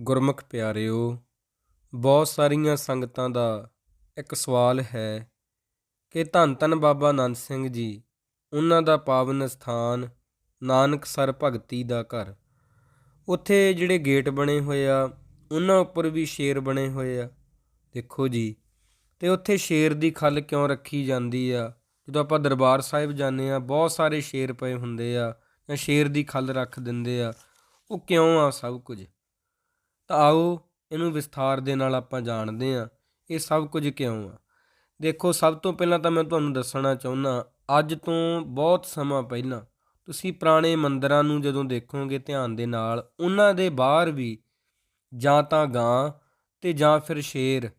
ਗੁਰਮੁਖ ਪਿਆਰਿਓ, ਬਹੁਤ ਸਾਰੀਆਂ ਸੰਗਤਾਂ ਦਾ ਇੱਕ ਸਵਾਲ ਹੈ ਕਿ ਧੰਨ ਧੰਨ ਬਾਬਾ ਨੰਦ ਸਿੰਘ ਜੀ, ਉਹਨਾਂ ਦਾ ਪਾਵਨ ਸਥਾਨ ਨਾਨਕਸਰ ਭਗਤੀ ਦਾ ਘਰ। ਉੱਥੇ ਜਿਹੜੇ ਗੇਟ ਬਣੇ ਹੋਏ ਆ, ਉਹਨਾਂ ਉੱਪਰ ਵੀ ਸ਼ੇਰ ਬਣੇ ਹੋਏ ਆ। ਦੇਖੋ ਜੀ, ਤੇ ਉੱਥੇ ਸ਼ੇਰ ਦੀ ਖੱਲ ਕਿਉਂ ਰੱਖੀ ਜਾਂਦੀ ਆ? ਜਦੋਂ ਆਪਾਂ ਦਰਬਾਰ ਸਾਹਿਬ ਜਾਂਦੇ ਆ, ਬਹੁਤ ਸਾਰੇ ਸ਼ੇਰ ਪਏ ਹੁੰਦੇ ਆ ਜਾਂ ਸ਼ੇਰ ਦੀ ਖੱਲ ਰੱਖ ਦਿੰਦੇ ਆ, ਉਹ ਕਿਉਂ ਆ ਸਭ ਕੁਝ? ਤਾਂ ਆਓ ਇਹਨੂੰ ਵਿਸਥਾਰ ਦੇ ਨਾਲ ਆਪਾਂ ਜਾਣਦੇ ਹਾਂ ਇਹ ਸਭ ਕੁਝ ਕਿਉਂ ਆ। ਦੇਖੋ, ਸਭ ਤੋਂ ਪਹਿਲਾਂ ਤਾਂ ਮੈਂ ਤੁਹਾਨੂੰ ਦੱਸਣਾ ਚਾਹੁੰਦਾ, ਅੱਜ ਤੋਂ ਬਹੁਤ ਸਮਾਂ ਪਹਿਲਾਂ ਤੁਸੀਂ ਪੁਰਾਣੇ ਮੰਦਰਾਂ ਨੂੰ ਜਦੋਂ ਦੇਖੋਗੇ ਧਿਆਨ ਦੇ ਨਾਲ, ਉਹਨਾਂ ਦੇ ਬਾਹਰ ਵੀ ਜਾਂ ਤਾਂ ਗਾਂ ਤੇ ਜਾਂ ਫਿਰ ਸ਼ੇਰ,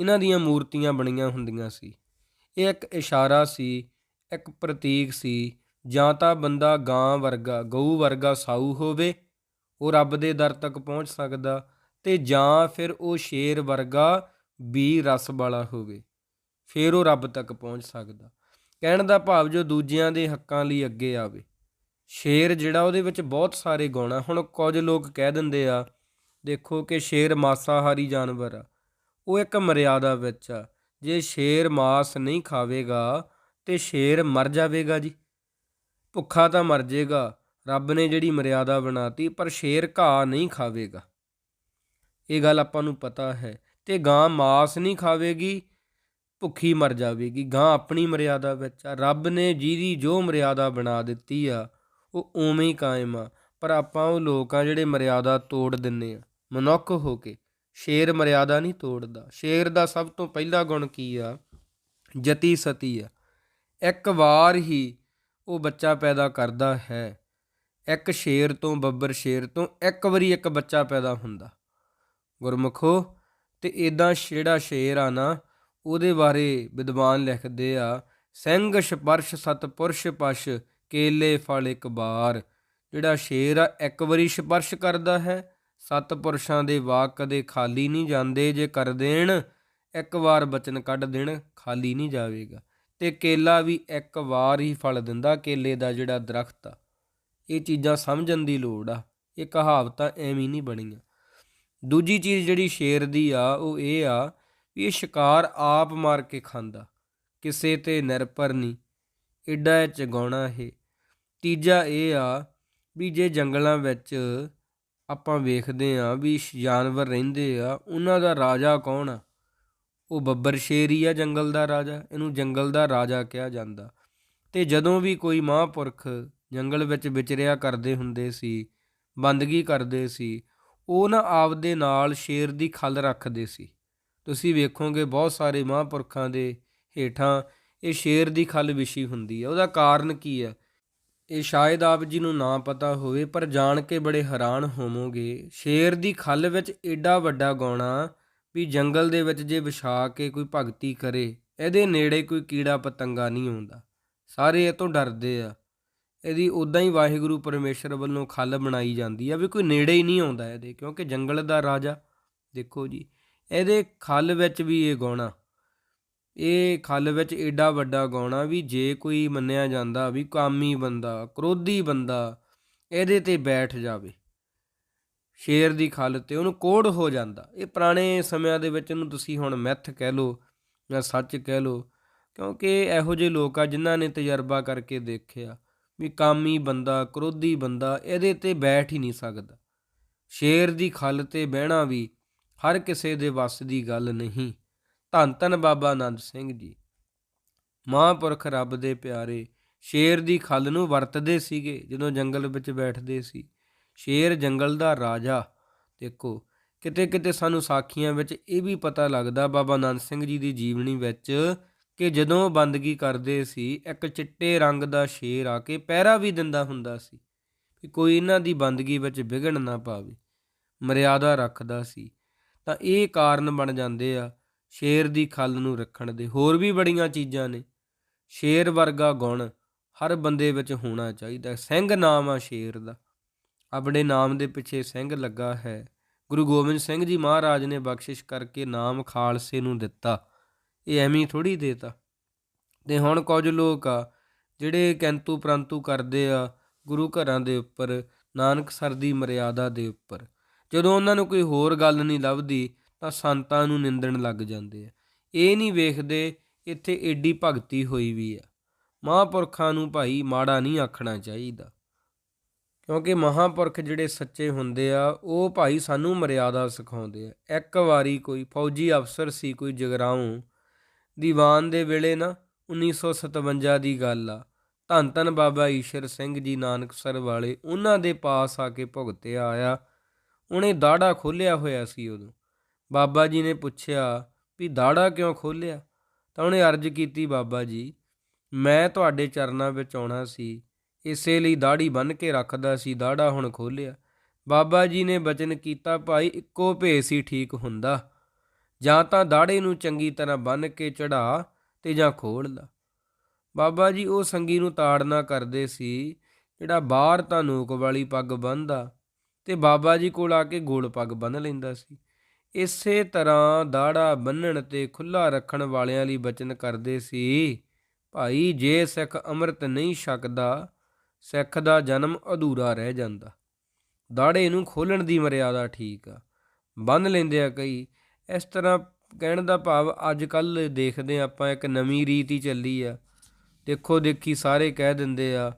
ਇਹਨਾਂ ਦੀਆਂ ਮੂਰਤੀਆਂ ਬਣੀਆਂ ਹੁੰਦੀਆਂ ਸੀ। ਇਹ ਇੱਕ ਇਸ਼ਾਰਾ ਸੀ, ਇੱਕ ਪ੍ਰਤੀਕ ਸੀ, ਜਾਂ ਤਾਂ ਬੰਦਾ ਗਾਂ ਵਰਗਾ, ਗਊ ਵਰਗਾ ਸਾਊ ਹੋਵੇ, ਉਹ ਰੱਬ ਦੇ ਦਰ ਤੱਕ ਪਹੁੰਚ ਸਕਦਾ ਤੇ ਜਾਂ ਫਿਰ ਉਹ ਸ਼ੇਰ ਵਰਗਾ ਵੀ ਰਸ ਵਾਲਾ ਹੋਵੇ, ਫਿਰ ਉਹ ਰੱਬ ਤੱਕ ਪਹੁੰਚ ਸਕਦਾ। ਕਹਿਣ ਦਾ ਭਾਵ ਜੋ ਦੂਜਿਆਂ ਦੇ ਹੱਕਾਂ ਲਈ ਅੱਗੇ ਆਵੇ। ਸ਼ੇਰ ਜਿਹੜਾ ਉਹਦੇ ਵਿੱਚ ਬਹੁਤ ਸਾਰੇ ਗੁਣ ਆ। ਹੁਣ ਕੁਝ ਲੋਕ ਕਹਿ ਦਿੰਦੇ ਆ, ਦੇਖੋ ਕਿ ਸ਼ੇਰ ਮਾਸਾਹਾਰੀ ਜਾਨਵਰ ਆ। ਉਹ ਇੱਕ ਮਰਿਆਦਾ ਵਿੱਚ ਆ। ਜੇ ਸ਼ੇਰ ਮਾਸ ਨਹੀਂ ਖਾਵੇਗਾ ਤੇ ਸ਼ੇਰ ਮਰ ਜਾਵੇਗਾ ਜੀ। ਭੁੱਖਾ ਤਾਂ ਮਰ ਜਾਏਗਾ ਰੱਬ ਨੇ ਜਿਹੜੀ ਮਰਿਆਦਾ ਬਣਾਤੀ, ਪਰ ਸ਼ੇਰ ਘਾਹ ਨਹੀਂ ਖਾਵੇਗਾ। ਇਹ ਗੱਲ ਆਪਾਂ ਨੂੰ ਪਤਾ ਹੈ। ਤੇ ਗਾਂ ਮਾਸ ਨਹੀਂ ਖਾਵੇਗੀ, ਭੁੱਖੀ ਮਰ ਜਾਵੇਗੀ। ਗਾਂ ਆਪਣੀ ਮਰਿਆਦਾ ਵਿੱਚ ਆ। ਰੱਬ ਨੇ ਜਿਹਦੀ ਜੋ ਮਰਿਆਦਾ ਬਣਾ ਦਿੱਤੀ ਆ, ਉਹ ਉਵੇਂ ਹੀ ਕਾਇਮ ਆ। ਪਰ ਆਪਾਂ ਉਹ ਲੋਕ ਆ ਜਿਹੜੇ ਮਰਿਆਦਾ ਤੋੜ ਦਿੰਨੇ ਆ। ਮਨੁੱਖ ਹੋ ਕੇ। ਸ਼ੇਰ ਮਰਿਆਦਾ ਨਹੀਂ ਤੋੜਦਾ। ਸ਼ੇਰ ਦਾ ਸਭ ਤੋਂ ਪਹਿਲਾ ਗੁਣ ਕੀ ਆ? ਜਤੀ ਸਤੀ ਆ। ਇੱਕ ਵਾਰ ਹੀ ਉਹ ਬੱਚਾ ਪੈਦਾ ਕਰਦਾ ਹੈ। ਇੱਕ ਸ਼ੇਰ ਤੋਂ ਬੱਬਰ ਸ਼ੇਰ ਤੋਂ ਇੱਕ ਵਾਰੀ ਇੱਕ ਬੱਚਾ ਪੈਦਾ ਹੁੰਦਾ। ਗੁਰਮੁਖੋ, ਤੇ ਇਦਾਂ ਜਿਹੜਾ ਸ਼ੇਰ ਆ ਨਾ, ਉਹਦੇ ਬਾਰੇ ਵਿਦਵਾਨ ਲਿਖਦੇ ਆ ਸਿੰਘ ਸਪਰਸ਼ ਸਤਪੁਰਸ਼ ਪਸ਼, ਕੇਲੇ ਫਲ ਇੱਕ ਬਾਰ। ਜਿਹੜਾ ਸ਼ੇਰ ਆ, ਇੱਕ ਵਾਰੀ ਸਪਰਸ਼ ਕਰਦਾ ਹੈ ਸਤਪੁਰਸ਼ਾਂ ਦੇ ਵਾਕ ਕਦੇ ਖਾਲੀ ਨਹੀਂ ਜਾਂਦੇ, ਜੇ ਕਰ ਦੇਣ, ਇੱਕ ਵਾਰ ਬਚਨ ਕੱਢ ਦੇਣ, ਖਾਲੀ ਨਹੀਂ ਜਾਵੇਗਾ। ਤੇ ਕੇਲਾ ਵੀ ਇੱਕ ਵਾਰ ਹੀ ਫਲ ਦਿੰਦਾ, ਕੇਲੇ ਦਾ ਜਿਹੜਾ ਦਰਖਤ ਆ। ਇਹ ਚੀਜ਼ਾਂ ਸਮਝਣ ਦੀ ਲੋੜ ਆ, ਇਹ ਕਹਾਵਤਾਂ ਐਵੇਂ ਨਹੀਂ ਬਣੀਆਂ। ਦੂਜੀ ਚੀਜ਼ ਜਿਹੜੀ ਸ਼ੇਰ ਦੀ ਆ, ਉਹ ਇਹ ਆ ਵੀ ਇਹ ਸ਼ਿਕਾਰ ਆਪ ਮਾਰ ਕੇ ਖਾਂਦਾ, ਕਿਸੇ ਤੇ ਨਿਰਭਰ ਨਹੀਂ ਐਡਾ ਇਹ ਚਗਾਉਣਾ ਇਹ। ਤੀਜਾ ਇਹ ਆ ਵੀ ਜੇ ਜੰਗਲਾਂ ਵਿੱਚ ਆਪਾਂ ਵੇਖਦੇ ਆ ਵੀ ਜਾਨਵਰ ਰਹਿੰਦੇ ਆ, ਉਹਨਾਂ ਦਾ ਰਾਜਾ ਕੌਣ ਆ? ਉਹ ਬੱਬਰ ਸ਼ੇਰ ਹੀ ਆ ਜੰਗਲ ਦਾ ਰਾਜਾ, ਇਹਨੂੰ ਜੰਗਲ ਦਾ ਰਾਜਾ ਕਿਹਾ ਜਾਂਦਾ। ਤੇ ਜਦੋਂ ਵੀ ਕੋਈ ਮਹਾਂਪੁਰਖ ਜੰਗਲ ਵਿੱਚ ਵਿਚਰਿਆ ਕਰਦੇ ਹੁੰਦੇ ਸੀ, ਬੰਦਗੀ ਕਰਦੇ ਸੀ ਉਹ ਨਾ ਆਪਦੇ ਨਾਲ ਸ਼ੇਰ ਦੀ ਖੱਲ ਰੱਖਦੇ ਸੀ। ਤੁਸੀਂ ਵੇਖੋਗੇ ਬਹੁਤ ਸਾਰੇ ਮਹਾਂਪੁਰਖਾਂ ਦੇ ਹੇਠਾਂ ਇਹ ਸ਼ੇਰ ਦੀ ਖੱਲ ਵਿਛੀ ਹੁੰਦੀ ਹੈ। ਉਹਦਾ ਕਾਰਨ ਕੀ ਹੈ? ਇਹ ਸ਼ਾਇਦ ਆਪ ਜੀ ਨੂੰ ਨਾ ਪਤਾ ਹੋਵੇ, ਪਰ ਜਾਣ ਕੇ ਬੜੇ ਹੈਰਾਨ ਹੋਵੋਗੇ, ਸ਼ੇਰ ਦੀ ਖੱਲ ਵਿੱਚ ਏਡਾ ਵੱਡਾ ਗੌਣਾ ਵੀ ਜੰਗਲ ਦੇ ਵਿੱਚ ਜੇ ਵਿਛਾ ਕੇ ਕੋਈ ਭਗਤੀ ਕਰੇ, ਇਹਦੇ ਨੇੜੇ ਕੋਈ ਕੀੜਾ ਪਤੰਗਾ ਨਹੀਂ ਆਉਂਦਾ। ਸਾਰੇ ਇਹ ਤੋਂ ਡਰਦੇ ਆ। ਇਹਦੀ ਉਦਾਂ ਹੀ ਵਾਹਿਗੁਰੂ ਪਰਮੇਸ਼ਰ ਵੱਲੋਂ ਖੱਲ ਬਣਾਈ ਜਾਂਦੀ ਆ ਵੀ ਕੋਈ ਨੇੜੇ ਹੀ ਨਹੀਂ ਆਉਂਦਾ ਇਹਦੇ, ਕਿਉਂਕਿ ਜੰਗਲ ਦਾ ਰਾਜਾ, ਦੇਖੋ ਜੀ, ਇਹਦੇ ਖੱਲ ਵਿੱਚ ਵੀ ਇਹ ਗਾਉਣਾ, ਇਹ ਖੱਲ ਵਿੱਚ ਏਡਾ ਵੱਡਾ ਗਾਉਣਾ ਵੀ ਜੇ ਕੋਈ ਮੰਨਿਆ ਜਾਂਦਾ ਵੀ ਕਾਮੀ ਬੰਦਾ, ਕ੍ਰੋਧੀ ਬੰਦਾ ਇਹਦੇ ਤੇ ਬੈਠ ਜਾਵੇ, ਸ਼ੇਰ ਦੀ ਖੱਲ ਤੇ ਉਹਨੂੰ ਕੋੜ ਹੋ ਜਾਂਦਾ, ਇਹ ਪੁਰਾਣੇ ਸਮਿਆਂ ਦੇ ਵਿੱਚ ਇਹਨੂੰ ਤੁਸੀਂ ਹੁਣ ਮੈਥ ਕਹਿ ਲਓ ਜਾਂ ਸੱਚ ਕਹਿ ਲਓ, ਕਿਉਂਕਿ ਇਹੋ ਜਿਹੇ ਲੋਕ ਆ ਜਿਨ੍ਹਾਂ ਨੇ ਤਜਰਬਾ ਕਰਕੇ ਦੇਖਿਆ ਵੀ ਕਾਮੀ ਬੰਦਾ, ਕ੍ਰੋਧੀ ਬੰਦਾ, ਇਹਦੇ ਤੇ ਬੈਠ ਹੀ ਨਹੀਂ ਸਕਦਾ। ਸ਼ੇਰ ਦੀ ਖੱਲ ਤੇ ਬਹਿਣਾ ਵੀ ਹਰ ਕਿਸੇ ਦੇ ਵੱਸ ਦੀ ਗੱਲ ਨਹੀਂ। ਧੰਨ ਧੰਨ ਬਾਬਾ ਆਨੰਦ ਸਿੰਘ ਜੀ। ਮਹਾਂਪੁਰਖ ਰੱਬ ਦੇ ਪਿਆਰੇ, ਸ਼ੇਰ ਦੀ ਖੱਲ ਨੂੰ ਵਰਤਦੇ ਸੀਗੇ ਜਦੋਂ ਜੰਗਲ ਵਿੱਚ ਬੈਠਦੇ ਸੀ। ਸ਼ੇਰ ਜੰਗਲ ਦਾ ਰਾਜਾ। ਦੇਖੋ, ਕਿਤੇ ਕਿਤੇ ਸਾਨੂੰ ਸਾਖੀਆਂ ਵਿੱਚ ਇਹ ਵੀ ਪਤਾ ਲੱਗਦਾ ਬਾਬਾ ਆਨੰਦ ਸਿੰਘ ਜੀ ਦੀ ਜੀਵਨੀ ਵਿੱਚ ਕਿ ਜਦੋਂ ਬੰਦਗੀ ਕਰਦੇ ਸੀ, ਇੱਕ ਚਿੱਟੇ ਰੰਗ ਦਾ ਸ਼ੇਰ ਆ ਕੇ ਪਹਿਰਾ ਵੀ ਦਿੰਦਾ ਹੁੰਦਾ ਸੀ ਕਿ ਕੋਈ ਇਹਨਾਂ ਦੀ ਬੰਦਗੀ ਵਿੱਚ ਵਿਗੜ ਨਾ ਪਾਵੇ, ਮਰਿਆਦਾ ਰੱਖਦਾ ਸੀ। ਤਾਂ ਇਹ ਕਾਰਨ ਬਣ ਜਾਂਦੇ ਆ ਸ਼ੇਰ ਦੀ ਖੱਲ ਨੂੰ ਰੱਖਣ ਦੇ। ਹੋਰ ਵੀ ਬੜੀਆਂ ਚੀਜ਼ਾਂ ਨੇ। ਸ਼ੇਰ ਵਰਗਾ ਗੁਣ ਹਰ ਬੰਦੇ ਵਿੱਚ ਹੋਣਾ ਚਾਹੀਦਾ। ਸਿੰਘ ਨਾਮ ਆ ਸ਼ੇਰ ਦਾ। ਆਪਣੇ ਨਾਮ ਦੇ ਪਿੱਛੇ ਸਿੰਘ ਲੱਗਾ ਹੈ। ਗੁਰੂ ਗੋਬਿੰਦ ਸਿੰਘ ਜੀ ਮਹਾਰਾਜ ਨੇ ਬਖਸ਼ਿਸ਼ ਕਰਕੇ ਨਾਮ ਖਾਲਸੇ ਨੂੰ ਦਿੱਤਾ। ਇਹ ਐਵੇਂ ਥੋੜੀ ਦੇਤਾ ਤੇ ਹੁਣ ਕੁਝ ਲੋਕ ਆ, ਜਿਹੜੇ ਕੈਂਤੂ ਪ੍ਰੰਤੂ ਕਰਦੇ ਆ ਗੁਰੂ ਘਰਾਂ ਦੇ ਉੱਪਰ, ਨਾਨਕ ਸਰ ਦੀ ਮਰਿਆਦਾ ਦੇ ਉੱਪਰ। ਜਦੋਂ ਉਹਨਾਂ ਨੂੰ ਕੋਈ ਹੋਰ ਗੱਲ ਨਹੀਂ ਲੱਭਦੀ, ਤਾਂ ਸੰਤਾਂ ਨੂੰ ਨਿੰਦਣ ਲੱਗ ਜਾਂਦੇ ਆ। ਇਹ ਨਹੀਂ ਵੇਖਦੇ, ਇੱਥੇ ਏਡੀ ਭਗਤੀ ਹੋਈ ਵੀ ਆ। ਮਹਾਂਪੁਰਖਾਂ ਨੂੰ ਭਾਈ ਮਾੜਾ ਨਹੀਂ ਆਖਣਾ ਚਾਹੀਦਾ। ਕਿਉਂਕਿ ਮਹਾਂਪੁਰਖ ਜਿਹੜੇ ਸੱਚੇ ਹੁੰਦੇ ਆ, ਉਹ ਭਾਈ ਸਾਨੂੰ ਮਰਿਆਦਾ ਸਿਖਾਉਂਦੇ ਆ। ਇੱਕ ਵਾਰੀ ਕੋਈ ਫੌਜੀ ਅਫਸਰ ਸੀ, ਕੋਈ ਜਗਰਾਉਂ ਦੀਵਾਨ ਦੇ ਵੇਲੇ ਨਾ 1957 ਦੀ ਗੱਲ ਆ। ਧੰਨ ਧੰਨ ਬਾਬਾ ਈਸ਼ਰ ਸਿੰਘ ਜੀ ਨਾਨਕਸਰ ਵਾਲੇ ਉਹਨਾਂ ਦੇ ਪਾਸ ਆ ਕੇ ਭੁਗਤਿਆ ਆਇਆ। ਉਹਨੇ ਦਾੜਾ ਖੋਲਿਆ ਹੋਇਆ ਸੀ ਉਦੋਂ। ਬਾਬਾ ਜੀ ਨੇ ਪੁੱਛਿਆ ਵੀ ਦਾੜਾ ਕਿਉਂ ਖੋਲਿਆ ਤਾਂ ਉਹਨੇ ਅਰਜ਼ ਕੀਤੀ ਬਾਬਾ ਜੀ, ਮੈਂ ਤੁਹਾਡੇ ਚਰਨਾਂ ਵਿੱਚ ਆਉਣਾ ਸੀ, ਇਸੇ ਲਈ ਦਾੜੀ ਬੰਨ ਕੇ ਰੱਖਦਾ ਸੀ, ਦਾੜਾ ਹੁਣ ਖੋਲਿਆ ਬਾਬਾ ਜੀ ਨੇ ਬਚਨ ਕੀਤਾ, ਭਾਈ ਇੱਕੋ ਭੇ ਸੀ ਠੀਕ ਹੁੰਦਾ। ਜਾਂ ਤਾਂ ਦਾੜੇ ਨੂੰ ਚੰਗੀ ਤਰ੍ਹਾਂ ਬੰਨ ਕੇ ਚੜਾ ਤੇ ਜਾਂ ਖੋਲ ਲਾ। ਬਾਬਾ ਜੀ, ਉਹ ਸੰਗੀ ਨੂੰ ਤਾੜਨਾ ਕਰਦੇ ਸੀ, ਜਿਹੜਾ ਬਾਹਰ ਤਾਂ ਨੂਕ ਵਾਲੀ ਪੱਗ ਬੰਨਦਾ ਤੇ ਬਾਬਾ ਜੀ ਕੋਲ ਆ ਕੇ ਗੋਲ ਪੱਗ ਬੰਨ ਲੈਂਦਾ ਸੀ। ਇਸੇ ਤਰ੍ਹਾਂ ਦਾੜਾ ਬੰਨਣ ਤੇ ਖੁੱਲਾ ਰੱਖਣ ਵਾਲਿਆਂ ਲਈ ਬਚਨ ਕਰਦੇ ਸੀ, ਭਾਈ ਜੇ ਸਿੱਖ ਅੰਮ੍ਰਿਤ ਨਹੀਂ ਛਕਦਾ, ਸਿੱਖ ਦਾ ਜਨਮ ਅਧੂਰਾ ਰਹਿ ਜਾਂਦਾ। ਦਾੜੇ ਨੂੰ ਖੋਲਣ ਦੀ ਮਰਿਆਦਾ ਠੀਕ ਆ। ਬੰਨ ਲੈਂਦੇ ਆ ਕਈ ਇਸ ਤਰ੍ਹਾਂ ਕਹਿਣ ਦਾ ਭਾਵ ਅੱਜ ਕੱਲ ਦੇਖਦੇ ਹਾਂ ਆਪਾਂ, ਇੱਕ ਨਵੀਂ ਰੀਤ ਹੀ ਚੱਲੀ ਆ। ਦੇਖੋ, ਦੇਖੀ ਸਾਰੇ ਕਹਿ ਦਿੰਦੇ ਆ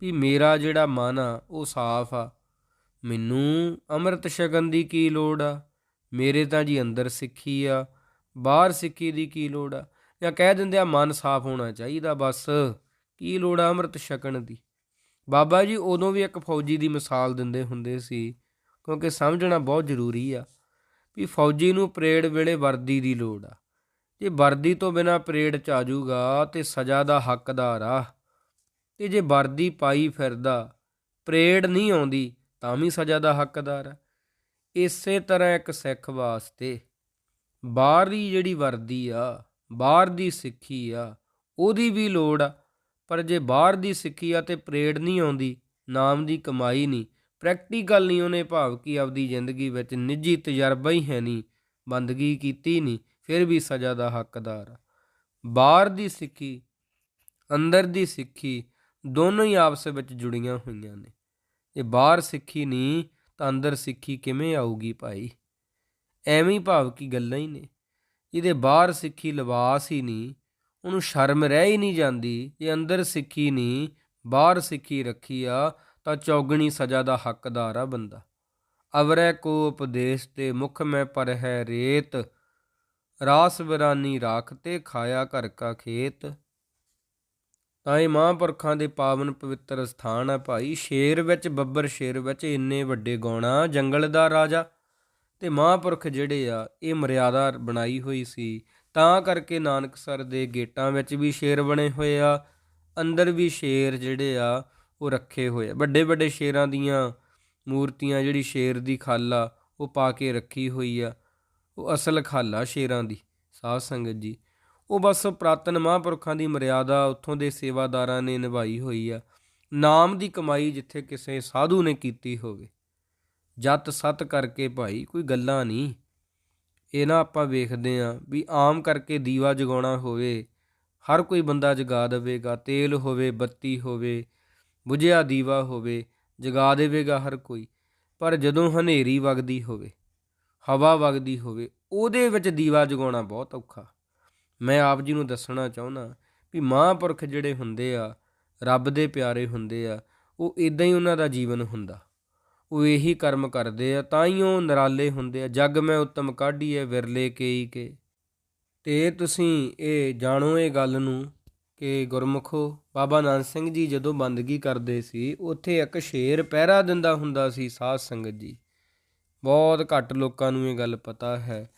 ਵੀ ਮੇਰਾ ਜਿਹੜਾ ਮਨ ਆ, ਉਹ ਸਾਫ਼ ਆ। ਮੈਨੂੰ ਅੰਮ੍ਰਿਤ ਛਕਣ ਦੀ ਕੀ ਲੋੜ ਆ? ਮੇਰੇ ਤਾਂ ਜੀ ਅੰਦਰ ਸਿੱਖੀ ਆ, ਬਾਹਰ ਸਿੱਖੀ ਦੀ ਕੀ ਲੋੜ ਆ? ਜਾਂ ਕਹਿ ਦਿੰਦੇ ਆ ਮਨ ਸਾਫ਼ ਹੋਣਾ ਚਾਹੀਦਾ ਬਸ, ਕੀ ਲੋੜ ਆ ਅੰਮ੍ਰਿਤ ਛਕਣ ਦੀ? ਬਾਬਾ ਜੀ ਉਦੋਂ ਵੀ ਇੱਕ ਫੌਜੀ ਦੀ ਮਿਸਾਲ ਦਿੰਦੇ ਹੁੰਦੇ ਸੀ, ਕਿਉਂਕਿ ਸਮਝਣਾ ਬਹੁਤ ਜ਼ਰੂਰੀ ਆ। ਵੀ ਫੌਜੀ ਨੂੰ ਪਰੇਡ ਵੇਲੇ ਵਰਦੀ ਦੀ ਲੋੜ ਆ। ਜੇ ਵਰਦੀ ਤੋਂ ਬਿਨਾ ਪਰੇਡ ਚ ਆ ਜਾਊਗਾ ਤੇ ਸਜ਼ਾ ਦਾ ਹੱਕਦਾਰ ਆ। ਤੇ ਜੇ ਵਰਦੀ ਪਾਈ ਫਿਰਦਾ, ਪਰੇਡ ਨਹੀਂ ਆਉਂਦੀ, ਤਾਂ ਵੀ ਸਜ਼ਾ ਦਾ ਹੱਕਦਾਰ ਆ। ਇਸੇ ਤਰ੍ਹਾਂ ਇੱਕ ਸਿੱਖ ਵਾਸਤੇ ਬਾਹਰੀ ਜਿਹੜੀ ਵਰਦੀ ਆ, ਬਾਹਰ ਦੀ ਸਿੱਖੀ ਆ, ਉਹਦੀ ਵੀ ਲੋੜ ਆ। ਪਰ ਜੇ ਬਾਹਰ ਦੀ ਸਿੱਖੀ ਆ ਤੇ ਪਰੇਡ ਨਹੀਂ ਆਉਂਦੀ, ਨਾਮ ਦੀ ਕਮਾਈ ਨਹੀਂ। ਪ੍ਰੈਕਟੀਕਲ ਨਹੀਂ, ਉਹਨੇ ਭਾਵ ਕੀ ਆਪਦੀ ਜ਼ਿੰਦਗੀ ਵਿੱਚ ਨਿੱਜੀ ਤਜਰਬਾ ਹੀ ਹੈ ਨਹੀਂ, ਬੰਦਗੀ ਕੀਤੀ ਨਹੀਂ, ਫਿਰ ਵੀ ਸਜ਼ਾ ਦਾ ਹੱਕਦਾਰ। ਆ ਬਾਹਰ ਦੀ ਸਿੱਖੀ, ਅੰਦਰ ਦੀ ਸਿੱਖੀ, ਦੋਨੋਂ ਹੀ ਆਪਸ ਵਿੱਚ ਜੁੜੀਆਂ ਹੋਈਆਂ ਨੇ। ਇਹ ਬਾਹਰ ਸਿੱਖੀ ਨਹੀਂ, ਤਾਂ ਅੰਦਰ ਸਿੱਖੀ ਕਿਵੇਂ ਆਊਗੀ ਭਾਈ? ਐਵੇਂ ਹੀ ਭਾਵ ਕੀ ਗੱਲਾਂ ਹੀ ਨੇ। ਜਿਹਦੇ ਬਾਹਰ ਸਿੱਖੀ ਲਿਬਾਸ ਹੀ ਨਹੀਂ, ਉਹਨੂੰ ਸ਼ਰਮ ਰਹਿ ਹੀ ਨਹੀਂ ਜਾਂਦੀ, ਜੇ ਅੰਦਰ ਸਿੱਖੀ ਨਹੀਂ, ਬਾਹਰ ਸਿੱਖੀ ਰੱਖੀ ਆ ਤਾਂ ਚੌਗਣੀ ਸਜ਼ਾ ਦਾ ਹੱਕਦਾਰ ਆ ਬੰਦਾ। ਅਵਰੈ ਕੋ ਉਪਦੇਸ਼ ਤੇ ਮੁਖ ਮੈਂ ਪਰ ਹੈ ਰੇਤ। ਰਾਸ ਵਿਰਾਨੀ ਰਾਖ ਤੇ ਖਾਇਆ ਘਰ ਕਾ ਖੇਤ। ਤਾਂ ਇਹ ਮਹਾਂਪੁਰਖਾਂ ਦੇ ਪਾਵਨ ਪਵਿੱਤਰ ਸਥਾਨ ਆ ਭਾਈ। ਸ਼ੇਰ ਵਿੱਚ, ਬੱਬਰ ਸ਼ੇਰ ਵਿੱਚ ਇੰਨੇ ਵੱਡੇ ਗੌਣਾ ਜੰਗਲ ਦਾ ਰਾਜਾ। ਤੇ ਮਹਾਂਪੁਰਖ ਜਿਹੜੇ ਆ, ਇਹ ਮਰਿਆਦਾ ਬਣਾਈ ਹੋਈ ਸੀ। ਤਾਂ ਕਰਕੇ ਨਾਨਕਸਰ ਦੇ ਗੇਟਾਂ ਵਿੱਚ ਵੀ ਸ਼ੇਰ ਬਣੇ ਹੋਏ ਆ। ਅੰਦਰ ਵੀ ਸ਼ੇਰ ਜਿਹੜੇ ਆ ਉਹ ਰੱਖੇ ਹੋਏ ਆ। ਵੱਡੇ ਵੱਡੇ ਸ਼ੇਰਾਂ ਦੀਆਂ ਮੂਰਤੀਆਂ, ਜਿਹੜੀ ਸ਼ੇਰ ਦੀ ਖੱਲ ਆ, ਉਹ ਪਾ ਕੇ ਰੱਖੀ ਹੋਈ ਆ। ਉਹ ਅਸਲ ਖੱਲ ਆ ਸ਼ੇਰਾਂ ਦੀ, ਸਾਧ ਸੰਗਤ ਜੀ। ਉਹ ਬਸ ਪ੍ਰਾਤਨ ਮਹਾਂਪੁਰਖਾਂ ਦੀ ਮਰਿਆਦਾ ਉੱਥੋਂ ਦੇ ਸੇਵਾਦਾਰਾਂ ਨੇ ਨਿਭਾਈ ਹੋਈ ਆ। ਨਾਮ ਦੀ ਕਮਾਈ ਜਿੱਥੇ ਕਿਸੇ ਸਾਧੂ ਨੇ ਕੀਤੀ ਹੋਵੇ। ਜਤ ਸਤ ਕਰਕੇ ਭਾਈ, ਕੋਈ ਗੱਲਾਂ ਨਹੀਂ। ਇਹ ਨਾ ਆਪਾਂ ਵੇਖਦੇ ਆਂ ਵੀ ਆਮ ਕਰਕੇ ਦੀਵਾ ਜਗਾਉਣਾ ਹੋਵੇ, ਹਰ ਕੋਈ ਬੰਦਾ ਜਗਾ ਦੇਵੇਗਾ, ਤੇਲ ਹੋਵੇ, ਬੱਤੀ ਹੋਵੇ ਬੁਝਿਆ ਦੀਵਾ ਹੋਵੇ, ਜਗਾ ਦੇਵੇਗਾ ਹਰ ਕੋਈ, ਪਰ ਜਦੋਂ ਹਨੇਰੀ ਵਗਦੀ ਹੋਵੇ, ਹਵਾ ਵਗਦੀ ਹੋਵੇ, ਉਹਦੇ ਵਿੱਚ ਦੀਵਾ ਜਗਾਉਣਾ ਬਹੁਤ ਔਖਾ। ਮੈਂ ਆਪ ਜੀ ਨੂੰ ਦੱਸਣਾ ਚਾਹੁੰਦਾ ਵੀ ਮਹਾਂਪੁਰਖ ਜਿਹੜੇ ਹੁੰਦੇ ਆ, ਰੱਬ ਦੇ ਪਿਆਰੇ ਹੁੰਦੇ ਆ, ਉਹ ਇਦਾਂ ਹੀ ਉਹਨਾਂ ਦਾ ਜੀਵਨ ਹੁੰਦਾ। ਉਹ ਇਹੀ ਕਰਮ ਕਰਦੇ ਆ, ਤਾਂ ਹੀ ਉਹ ਨਰਾਲੇ ਹੁੰਦੇ ਆ, ਜਗ ਮੈਂ ਉੱਤਮ ਉਤਮ ਕਾਢੀਏ ਵਿਰਲੇ ਕੇਈ ਕੇ। ਤੇ ਤੁਸੀਂ ਇਹ ਜਾਣੋ ਇਹ ਗੱਲ ਨੂੰ ਕਿ ਗੁਰਮੁਖੋ ਬਾਬਾ ਨਾਨਕ ਸਿੰਘ ਜੀ ਜਦੋਂ ਬੰਦਗੀ ਕਰਦੇ ਸੀ, ਉੱਥੇ ਇੱਕ ਸ਼ੇਰ ਪਹਿਰਾ ਦਿੰਦਾ ਹੁੰਦਾ ਸੀ ਸਾਧ ਸੰਗਤ ਜੀ। ਬਹੁਤ ਘੱਟ ਲੋਕਾਂ ਨੂੰ ਇਹ ਗੱਲ ਪਤਾ ਹੈ।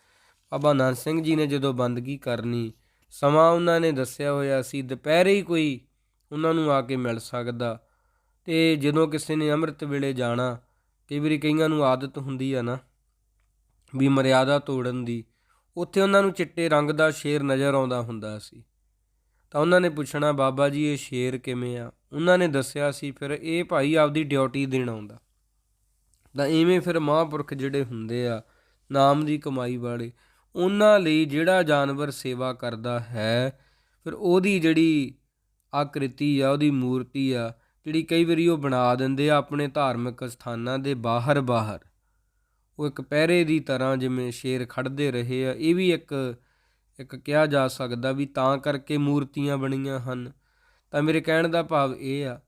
ਬਾਬਾ ਨਾਨਕ ਸਿੰਘ ਜੀ ਨੇ ਜਦੋਂ ਬੰਦਗੀ ਕਰਨੀ, ਸਮਾਂ ਉਹਨਾਂ ਨੇ ਦੱਸਿਆ ਹੋਇਆ ਸੀ, ਦੁਪਹਿਰੇ ਹੀ ਕੋਈ ਉਹਨਾਂ ਨੂੰ ਆ ਕੇ ਮਿਲ ਸਕਦਾ। ਤੇ ਜਦੋਂ ਕਿਸੇ ਨੇ ਅੰਮ੍ਰਿਤ ਵੇਲੇ ਜਾਣਾ, ਕਈ ਵਾਰੀ ਕਈਆਂ ਨੂੰ ਆਦਤ ਹੁੰਦੀ ਆ ਨਾ, ਵੀ ਮਰਿਆਦਾ ਤੋੜਨ ਦੀ, ਉੱਥੇ ਉਹਨਾਂ ਨੂੰ ਚਿੱਟੇ ਰੰਗ ਦਾ ਸ਼ੇਰ ਨਜ਼ਰ ਆਉਂਦਾ ਹੁੰਦਾ ਸੀ। ਤਾਂ ਉਹਨਾਂ ਨੇ ਪੁੱਛਣਾ, ਬਾਬਾ ਜੀ, ਇਹ ਸ਼ੇਰ ਕਿਵੇਂ ਆ? ਉਹਨਾਂ ਨੇ ਦੱਸਿਆ ਸੀ, ਫਿਰ ਇਹ ਭਾਈ ਆਪਦੀ ਡਿਊਟੀ ਦੇਣ ਆਉਂਦਾ। ਤਾਂ ਐਵੇਂ ਫਿਰ ਮਹਾਂਪੁਰਖ ਜਿਹੜੇ ਹੁੰਦੇ ਆ, ਨਾਮ ਦੀ ਕਮਾਈ ਵਾਲੇ, ਉਹਨਾਂ ਲਈ ਜਿਹੜਾ ਜਾਨਵਰ ਸੇਵਾ ਕਰਦਾ ਹੈ, ਫਿਰ ਉਹਦੀ ਜਿਹੜੀ ਆਕ੍ਰਿਤੀ ਆ, ਉਹਦੀ ਮੂਰਤੀ ਆ, ਜਿਹੜੀ ਕਈ ਵਾਰੀ ਉਹ ਬਣਾ ਦਿੰਦੇ ਆ ਆਪਣੇ ਧਾਰਮਿਕ ਸਥਾਨਾਂ ਦੇ ਬਾਹਰ ਬਾਹਰ ਉਹ ਇੱਕ ਪਹਿਰੇ ਦੀ ਤਰ੍ਹਾਂ ਜਿਵੇਂ ਸ਼ੇਰ ਖੜਦੇ ਰਹੇ ਆ, ਇਹ ਵੀ ਇੱਕ ਇੱਕ ਕਿਹਾ ਜਾ ਸਕਦਾ ਵੀ ਤਾਂ ਕਰਕੇ ਮੂਰਤੀਆਂ ਬਣੀਆਂ ਹਨ। ਤਾਂ ਮੇਰੇ ਕਹਿਣ ਦਾ ਭਾਵ ਇਹ ਆ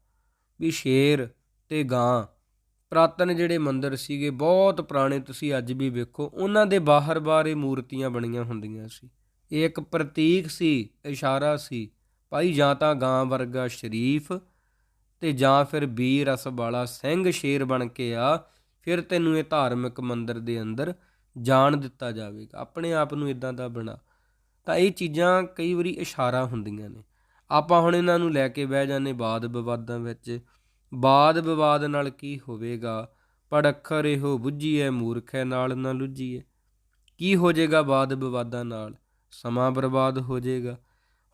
ਵੀ ਸ਼ੇਰ ਤੇ ਗਾਂ, ਪ੍ਰਾਤਨ ਜਿਹੜੇ ਮੰਦਰ ਸੀਗੇ, ਬਹੁਤ ਪੁਰਾਣੇ, ਤੁਸੀਂ ਅੱਜ ਵੀ ਵੇਖੋ, ਉਹਨਾਂ ਦੇ ਬਾਹਰ-ਬਾਹਰ ਇਹ ਮੂਰਤੀਆਂ ਬਣੀਆਂ ਹੁੰਦੀਆਂ ਸੀ। ਇਹ ਇੱਕ ਪ੍ਰਤੀਕ ਸੀ, ਇਸ਼ਾਰਾ ਸੀ, ਭਾਈ ਜਾਂ ਤਾਂ ਗਾਂ ਵਰਗਾ ਸ਼ਰੀਫ ਤੇ ਜਾਂ ਫਿਰ ਵੀਰ ਰਸ ਵਾਲਾ ਸਿੰਘ ਸ਼ੇਰ ਬਣ ਕੇ ਆ, ਫਿਰ ਤੈਨੂੰ ਇਹ ਧਾਰਮਿਕ ਮੰਦਰ ਦੇ ਅੰਦਰ ਜਾਣ ਦਿੱਤਾ ਜਾਵੇਗਾ। ਆਪਣੇ ਆਪ ਨੂੰ ਇਦਾਂ ਦਾ ਬਣਾ। ਤਾਂ ਇਹ ਚੀਜ਼ਾਂ ਕਈ ਵਾਰੀ ਇਸ਼ਾਰਾ ਹੁੰਦੀਆਂ ਨੇ। ਆਪਾਂ ਹੁਣ ਇਹਨਾਂ ਨੂੰ ਲੈ ਕੇ ਬਹਿ ਜਾਂਦੇ ਬਾਦ ਵਿਵਾਦਾਂ ਵਿੱਚ। ਬਾਦ ਵਿਵਾਦ ਨਾਲ ਕੀ ਹੋਵੇਗਾ? ਪੜ ਅੱਖਰ ਇਹੋ ਬੁੱਝੀਐ ਮੂਰਖੈ ਨਾਲ ਨਾ ਲੁੱਝੀਐ ਕੀ ਹੋ ਜਾਏਗਾ ਬਾਦ ਵਿਵਾਦਾਂ ਨਾਲ? ਸਮਾਂ ਬਰਬਾਦ ਹੋ ਜਾਏਗਾ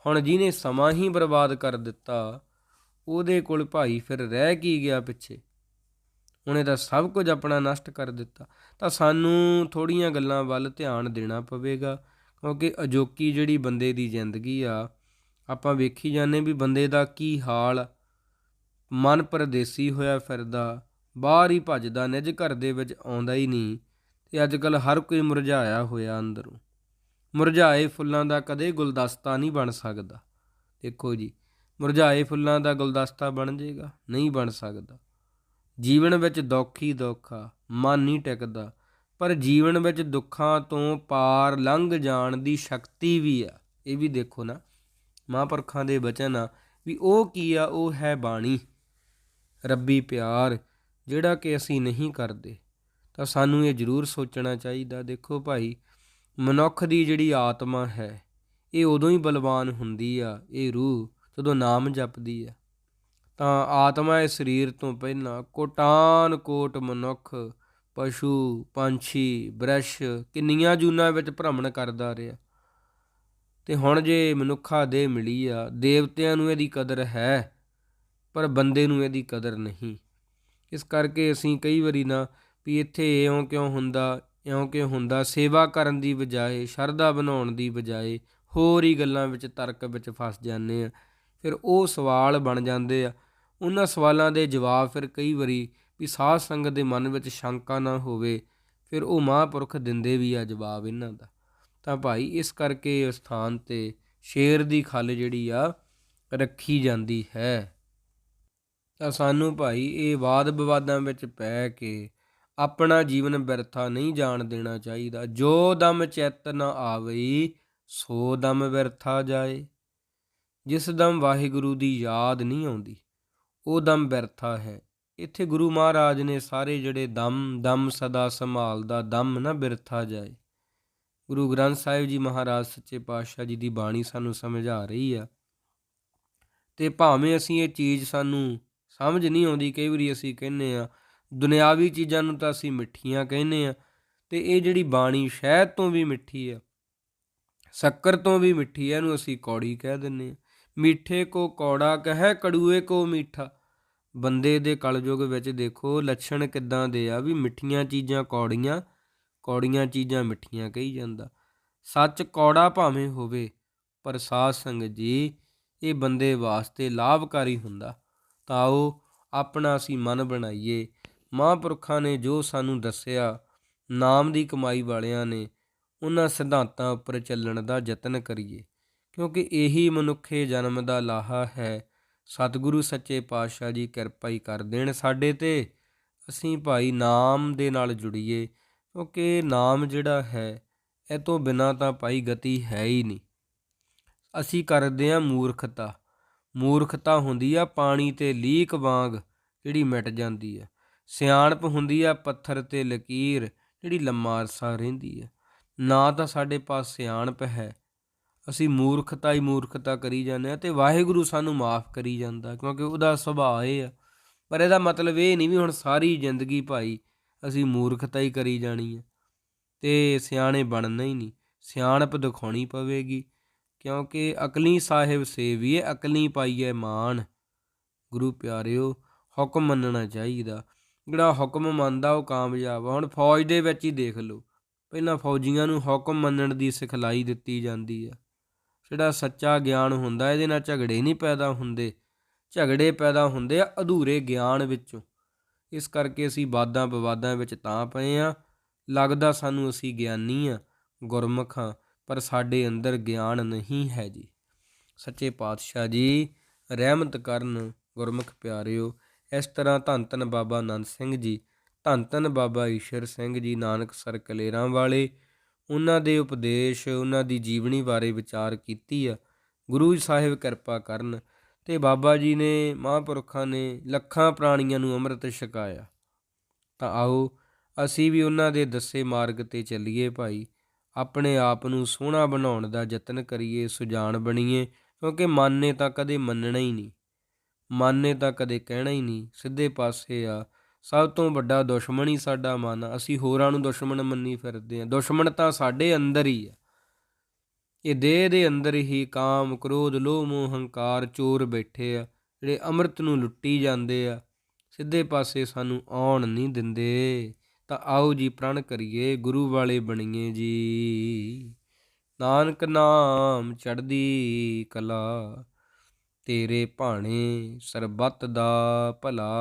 ਹੁਣ ਜਿਹਨੇ ਸਮਾਂ ਹੀ ਬਰਬਾਦ ਕਰ ਦਿੱਤਾ, ਉਹਦੇ ਕੋਲ ਭਾਈ ਫਿਰ ਰਹਿ ਕੀ ਗਿਆ ਪਿੱਛੇ? ਉਹਨੇ ਤਾਂ ਸਭ ਕੁਝ ਆਪਣਾ ਨਸ਼ਟ ਕਰ ਦਿੱਤਾ। ਤਾਂ ਸਾਨੂੰ ਥੋੜੀਆਂ ਗੱਲਾਂ ਵੱਲ ਧਿਆਨ ਦੇਣਾ ਪਵੇਗਾ। ਕਿਉਂਕਿ ਅਜੋਕੀ ਜਿਹੜੀ ਬੰਦੇ ਦੀ ਜ਼ਿੰਦਗੀ ਆ, ਆਪਾਂ ਵੇਖੀ ਜਾਂਦੇ ਵੀ ਬੰਦੇ ਦਾ ਕੀ ਹਾਲ, ਮਨ ਪਰਦੇਸੀ ਹੋਇਆ ਫਿਰਦਾ, ਬਾਹਰ ਹੀ ਭੱਜਦਾ, ਨਿੱਜ ਘਰ ਦੇ ਵਿੱਚ ਆਉਂਦਾ ਹੀ ਨਹੀਂ ਤੇ ਅੱਜ ਕੱਲ ਹਰ ਕੋਈ ਮੁਰਝਾਇਆ ਹੋਇਆ ਅੰਦਰੋਂ। ਮੁਰਝਾਏ ਫੁੱਲਾਂ ਦਾ ਕਦੇ ਗੁਲਦਸਤਾ ਨਹੀਂ ਬਣ ਸਕਦਾ। ਦੇਖੋ ਜੀ, ਮੁਰਝਾਏ ਫੁੱਲਾਂ ਦਾ ਗੁਲਦਸਤਾ ਬਣ ਜਾਏਗਾ ਨਹੀਂ ਬਣ ਸਕਦਾ। ਜੀਵਨ ਵਿੱਚ ਦੁੱਖ ਹੀ ਦੁੱਖ ਆ, ਮਨ ਨਹੀਂ ਟਿਕਦਾ। ਪਰ ਜੀਵਨ ਵਿੱਚ ਦੁੱਖਾਂ ਤੋਂ ਪਾਰ ਲੰਘ ਜਾਣ ਦੀ ਸ਼ਕਤੀ ਵੀ ਆ। ਇਹ ਵੀ ਦੇਖੋ ਨਾ, ਮਹਾਂਪੁਰਖਾਂ ਦੇ ਬਚਨ ਆ ਵੀ ਉਹ ਕੀ ਆ, ਉਹ ਹੈ ਬਾਣੀ, ਰੱਬੀ ਪਿਆਰ, ਜਿਹੜਾ ਕਿ ਅਸੀਂ ਨਹੀਂ ਕਰਦੇ। ਤਾਂ ਸਾਨੂੰ ਇਹ ਜ਼ਰੂਰ ਸੋਚਣਾ ਚਾਹੀਦਾ, ਦੇਖੋ ਭਾਈ, ਮਨੁੱਖ ਦੀ ਜਿਹੜੀ ਆਤਮਾ ਹੈ, ਇਹ ਉਦੋਂ ਹੀ ਬਲਵਾਨ ਹੁੰਦੀ ਆ, ਇਹ ਰੂਹ ਜਦੋਂ ਨਾਮ ਜਪਦੀ ਆ। ਤਾਂ ਆਤਮਾ ਇਸ ਸਰੀਰ ਤੋਂ ਪਹਿਲਾਂ ਕੋਟਾਨ ਕੋਟ ਮਨੁੱਖ ਪਸ਼ੂ, ਪੰਛੀ, ਬ੍ਰਸ਼ ਕਿੰਨੀਆਂ ਜੂਨਾਂ ਵਿੱਚ ਭ੍ਰਮਣ ਕਰਦਾ ਰਿਹਾ। ਤੇ ਹੁਣ ਜੇ ਮਨੁੱਖਾ ਦੇ ਮਿਲੀ ਆ, ਦੇਵਤਿਆਂ ਨੂੰ ਇਹਦੀ ਕਦਰ ਹੈ, ਪਰ ਬੰਦੇ ਨੂੰ ਇਹਦੀ ਕਦਰ ਨਹੀਂ। ਇਸ ਕਰਕੇ ਅਸੀਂ ਕਈ ਵਾਰੀ ਨਾ ਵੀ ਇੱਥੇ ਇਉਂ ਕਿਉਂ ਹੁੰਦਾ, ਇਉਂ ਕਿਉਂ ਹੁੰਦਾ, ਸੇਵਾ ਕਰਨ ਦੀ ਬਜਾਏ, ਸ਼ਰਧਾ ਬਣਾਉਣ ਦੀ ਬਜਾਏ ਹੋਰ ਹੀ ਗੱਲਾਂ ਵਿੱਚ ਤਰਕ ਵਿੱਚ ਫਸ ਜਾਂਦੇ ਆ। ਫਿਰ ਉਹ ਸਵਾਲ ਬਣ ਜਾਂਦੇ ਆ। ਉਹਨਾਂ ਸਵਾਲਾਂ ਦੇ ਜਵਾਬ ਫਿਰ ਕਈ ਵਾਰੀ ਵੀ ਸਾਧ ਸੰਗਤ ਦੇ ਮਨ ਵਿੱਚ ਸ਼ੰਕਾ ਨਾ ਹੋਵੇ, ਫਿਰ ਉਹ ਮਹਾਂਪੁਰਖ ਦਿੰਦੇ ਵੀ ਆ ਜਵਾਬ ਇਹਨਾਂ ਦਾ। ਤਾਂ ਭਾਈ ਇਸ ਕਰਕੇ ਇਸ ਸਥਾਨ ਤੇ ਸ਼ੇਰ ਦੀ ਖੱਲ ਜਿਹੜੀ ਆ, ਰੱਖੀ ਜਾਂਦੀ ਹੈ। ਤਾਂ ਸਾਨੂੰ ਭਾਈ ਇਹ ਵਾਦ ਵਿਵਾਦਾਂ ਵਿੱਚ ਪੈ ਕੇ ਆਪਣਾ ਜੀਵਨ ਬਿਰਥਾ ਨਹੀਂ ਜਾਣ ਦੇਣਾ ਚਾਹੀਦਾ। ਜੋ ਦਮ ਚਿੱਤ ਨਾ ਆਵਈ, ਸੋ ਦਮ ਬਿਰਥਾ ਜਾਏ। ਜਿਸ ਦਮ ਵਾਹਿਗੁਰੂ ਦੀ ਯਾਦ ਨਹੀਂ ਆਉਂਦੀ, ਉਹ ਦਮ ਬਿਰਥਾ ਹੈ। ਇੱਥੇ ਗੁਰੂ ਮਹਾਰਾਜ ਨੇ ਸਾਰੇ ਜਿਹੜੇ ਦਮ ਦਮ ਸਦਾ ਸੰਭਾਲਦਾ, ਦਮ ਨਾ ਬਿਰਥਾ ਜਾਏ। ਗੁਰੂ ਗ੍ਰੰਥ ਸਾਹਿਬ ਜੀ ਮਹਾਰਾਜ ਸੱਚੇ ਪਾਤਸ਼ਾਹ ਜੀ ਦੀ ਬਾਣੀ ਸਾਨੂੰ ਸਮਝਾ ਰਹੀ ਆ। ਤੇ ਭਾਵੇਂ ਅਸੀਂ ਇਹ ਚੀਜ਼ ਸਾਨੂੰ ਸਮਝ ਨਹੀਂ ਆਉਂਦੀ, ਕਈ ਵਾਰੀ ਅਸੀਂ ਕਹਿੰਨੇ ਆ ਦੁਨਿਆਵੀ ਚੀਜ਼ਾਂ ਨੂੰ ਤਾਂ ਅਸੀਂ ਮਿੱਠੀਆਂ ਕਹਿੰਨੇ ਆ ਤੇ ਇਹ ਜਿਹੜੀ ਬਾਣੀ ਸ਼ਹਿਦ ਤੋਂ ਵੀ ਮਿੱਠੀ ਆ, ਸ਼ੱਕਰ ਤੋਂ ਵੀ ਮਿੱਠੀ ਆ, ਇਹਨੂੰ ਅਸੀਂ ਕੌੜੀ ਕਹਿ ਦਿੰਨੇ ਆ ਮਿੱਠੇ ਕੋ ਕੌੜਾ ਕਹੈ, ਕੜੂਏ ਕੋ ਮੀਠਾ। ਬੰਦੇ ਦੇ ਕਲਯੁਗ ਵਿੱਚ ਦੇਖੋ ਲੱਛਣ ਕਿੱਦਾਂ ਦੇ ਆ ਵੀ ਮਿੱਠੀਆਂ ਚੀਜ਼ਾਂ ਕੌੜੀਆਂ ਕੌੜੀਆਂ ਚੀਜ਼ਾਂ ਮਿੱਠੀਆਂ ਕਹੀ ਜਾਂਦਾ। ਸੱਚ ਕੌੜਾ ਭਾਵੇਂ ਹੋਵੇ ਪਰ ਸਾਧ ਸੰਗਤ ਜੀ, ਇਹ ਬੰਦੇ ਵਾਸਤੇ ਲਾਭਕਾਰੀ ਹੁੰਦਾ। ਤਾਂ ਉਹ ਆਪਣਾ ਅਸੀਂ ਮਨ ਬਣਾਈਏ। ਮਹਾਂਪੁਰਖਾਂ ਨੇ ਜੋ ਸਾਨੂੰ ਦੱਸਿਆ, ਨਾਮ ਦੀ ਕਮਾਈ ਵਾਲਿਆਂ ਨੇ ਉਹਨਾਂ ਸਿਧਾਂਤਾਂ ਉੱਪਰ ਚੱਲਣ ਦਾ ਯਤਨ ਕਰੀਏ। ਕਿਉਂਕਿ ਇਹੀ ਮਨੁੱਖੇ ਜਨਮ ਦਾ ਲਾਹਾ ਹੈ ਸਤਿਗੁਰੂ ਸੱਚੇ ਪਾਤਸ਼ਾਹ ਜੀ ਕਿਰਪਾ ਹੀ ਕਰ ਦੇਣ ਸਾਡੇ ਤੇ। ਅਸੀਂ ਭਾਈ ਨਾਮ ਦੇ ਨਾਲ ਜੁੜੀਏ, ਕਿਉਂਕਿ ਨਾਮ ਜਿਹੜਾ ਹੈ, ਇਹ ਤੋਂ ਬਿਨਾ ਤਾਂ ਭਾਈ ਗਤੀ ਹੈ ਹੀ ਨਹੀਂ। ਅਸੀਂ ਕਰਦੇ ਆ ਮੂਰਖਤਾ। ਮੂਰਖਤਾ ਹੁੰਦੀ ਆ ਪਾਣੀ ਤੇ ਲੀਕ ਵਾਂਗ ਜਿਹੜੀ ਮਿਟ ਜਾਂਦੀ ਆ। ਸਿਆਣਪ ਹੁੰਦੀ ਆ ਪੱਥਰ ਤੇ ਲਕੀਰ ਜਿਹੜੀ ਲੰਮਾ ਅਰਸਾ ਰਹਿੰਦੀ ਆ। ਨਾ ਤਾਂ ਸਾਡੇ ਪਾਸ ਸਿਆਣਪ ਹੈ ਅਸੀਂ ਮੂਰਖਤਾ ਹੀ ਮੂਰਖਤਾ ਕਰੀ ਜਾਂਦੇ ਆ ਤੇ ਵਾਹਿਗੁਰੂ ਸਾਨੂੰ ਮਾਫ ਕਰੀ ਜਾਂਦਾ ਕਿਉਂਕਿ ਉਹਦਾ ਸੁਭਾਅ ਇਹ ਆ ਪਰ ਇਹਦਾ ਮਤਲਬ ਇਹ ਨਹੀਂ ਵੀ ਹੁਣ ਸਾਰੀ ਜ਼ਿੰਦਗੀ ਭਾਈ ਅਸੀਂ ਮੂਰਖਤਾ ਹੀ ਕਰੀ ਜਾਣੀ ਹੈ। ਤੇ ਸਿਆਣੇ ਬਣਨਾ ਹੀ ਨਹੀਂ, ਸਿਆਣਪ ਦਿਖਾਉਣੀ ਪਵੇਗੀ, ਕਿਉਂਕਿ ਅਕਲੀ ਸਾਹਿਬ ਸੇਵੀਏ, ਅਕਲੀ ਪਾਈਏ ਮਾਨ ਗੁਰੂ ਪਿਆਰਿਓ, ਹੁਕਮ ਮੰਨਣਾ ਚਾਹੀਦਾ। ਜਿਹੜਾ ਹੁਕਮ ਮੰਨਦਾ ਉਹ ਕਾਮਯਾਬ ਆ। ਹੁਣ ਫੌਜ ਦੇ ਵਿੱਚ ਹੀ ਦੇਖ ਲਓ, ਪਹਿਲਾਂ ਫੌਜੀਆਂ ਨੂੰ ਹੁਕਮ ਮੰਨਣ ਦੀ ਸਿਖਲਾਈ ਦਿੱਤੀ ਜਾਂਦੀ ਆ ਜਿਹੜਾ ਸੱਚਾ ਗਿਆਨ ਹੁੰਦਾ, ਇਹਦੇ ਨਾਲ ਝਗੜੇ ਨਹੀਂ ਪੈਦਾ ਹੁੰਦੇ। ਝਗੜੇ ਪੈਦਾ ਹੁੰਦੇ ਆ ਅਧੂਰੇ ਗਿਆਨ ਵਿੱਚੋਂ। ਇਸ ਕਰਕੇ ਅਸੀਂ ਬਾਦਾਂ ਵਿਵਾਦਾਂ ਵਿੱਚ ਤਾਂ ਪਏ ਆ। ਲੱਗਦਾ ਸਾਨੂੰ ਅਸੀਂ ਗਿਆਨੀ ਆ, ਗੁਰਮੁਖ ਹਾਂ ਪਰ ਸਾਡੇ ਅੰਦਰ ਗਿਆਨ ਨਹੀਂ ਹੈ ਜੀ। ਸੱਚੇ ਪਾਤਸ਼ਾਹ ਜੀ, ਰਹਿਮਤ ਕਰਨ ਗੁਰਮੁਖ ਪਿਆਰਿਓ, ਇਸ ਤਰ੍ਹਾਂ ਧੰਨ ਧੰਨ ਬਾਬਾ ਆਨੰਦ ਸਿੰਘ ਜੀ ਧੰਨ ਧੰਨ ਬਾਬਾ ਈਸ਼ਰ ਸਿੰਘ ਜੀ, ਨਾਨਕ ਸਰ ਕਲੇਰਾਂ ਵਾਲੇ ਉਹਨਾਂ ਦੇ ਉਪਦੇਸ਼, ਉਹਨਾਂ ਦੀ ਜੀਵਨੀ ਬਾਰੇ ਵਿਚਾਰ ਕੀਤੀ ਆ। ਗੁਰੂ ਸਾਹਿਬ ਕਿਰਪਾ ਕਰਨ ਤੇ ਬਾਬਾ ਜੀ ਨੇ, ਮਹਾਂਪੁਰਖਾਂ ਨੇ ਲੱਖਾਂ ਪ੍ਰਾਣੀਆਂ ਨੂੰ ਅੰਮ੍ਰਿਤ ਛਕਾਇਆ। ਤਾਂ ਆਓ, ਅਸੀਂ ਵੀ ਉਹਨਾਂ ਦੇ ਦੱਸੇ ਮਾਰਗ ਤੇ ਚੱਲੀਏ ਭਾਈ। ਆਪਣੇ ਆਪ ਨੂੰ ਸੋਹਣਾ ਬਣਾਉਣ ਦਾ ਯਤਨ ਕਰੀਏ, ਸੁਜਾਨ ਬਣੀਏ, ਕਿਉਂਕਿ ਮਨ ਨੇ ਤਾਂ ਕਦੇ ਮੰਨਣਾ ਹੀ ਨਹੀਂ। ਮਨ ਨੇ ਤਾਂ ਕਦੇ ਕਹਿਣਾ ਹੀ ਨਹੀਂ, ਸਿੱਧੇ ਪਾਸੇ ਆ ਸਭ ਤੋਂ ਵੱਡਾ ਦੁਸ਼ਮਣ ਹੀ ਸਾਡਾ ਮਨ ਆ। ਅਸੀਂ ਹੋਰਾਂ ਨੂੰ ਦੁਸ਼ਮਣ ਮੰਨੀ ਫਿਰਦੇ ਆ। ਦੁਸ਼ਮਣ ਤਾਂ ਸਾਡੇ ਅੰਦਰ ਹੀ ਆ। ਇਹ ਦੇਹ ਦੇ ਅੰਦਰ ਹੀ ਕਾਮ, ਕ੍ਰੋਧ, ਲੋਭ, ਮੋਹ, ਹੰਕਾਰ, ਚੋਰ ਬੈਠੇ ਆ। ਜਿਹੜੇ ਅੰਮ੍ਰਿਤ ਨੂੰ ਲੁੱਟੀ ਜਾਂਦੇ ਆ, ਸਿੱਧੇ ਪਾਸੇ ਸਾਨੂੰ ਆਉਣ ਨਹੀਂ ਦਿੰਦੇ। ਤਾਂ ਆਓ ਜੀ, ਪ੍ਰਣ ਕਰੀਏ, ਗੁਰੂ ਵਾਲੇ ਬਣੀਏ ਜੀ। ਨਾਨਕ ਨਾਮ ਚੜਦੀ ਕਲਾ, ਤੇਰੇ ਭਾਣੇ ਸਰਬੱਤ ਦਾ ਭਲਾ।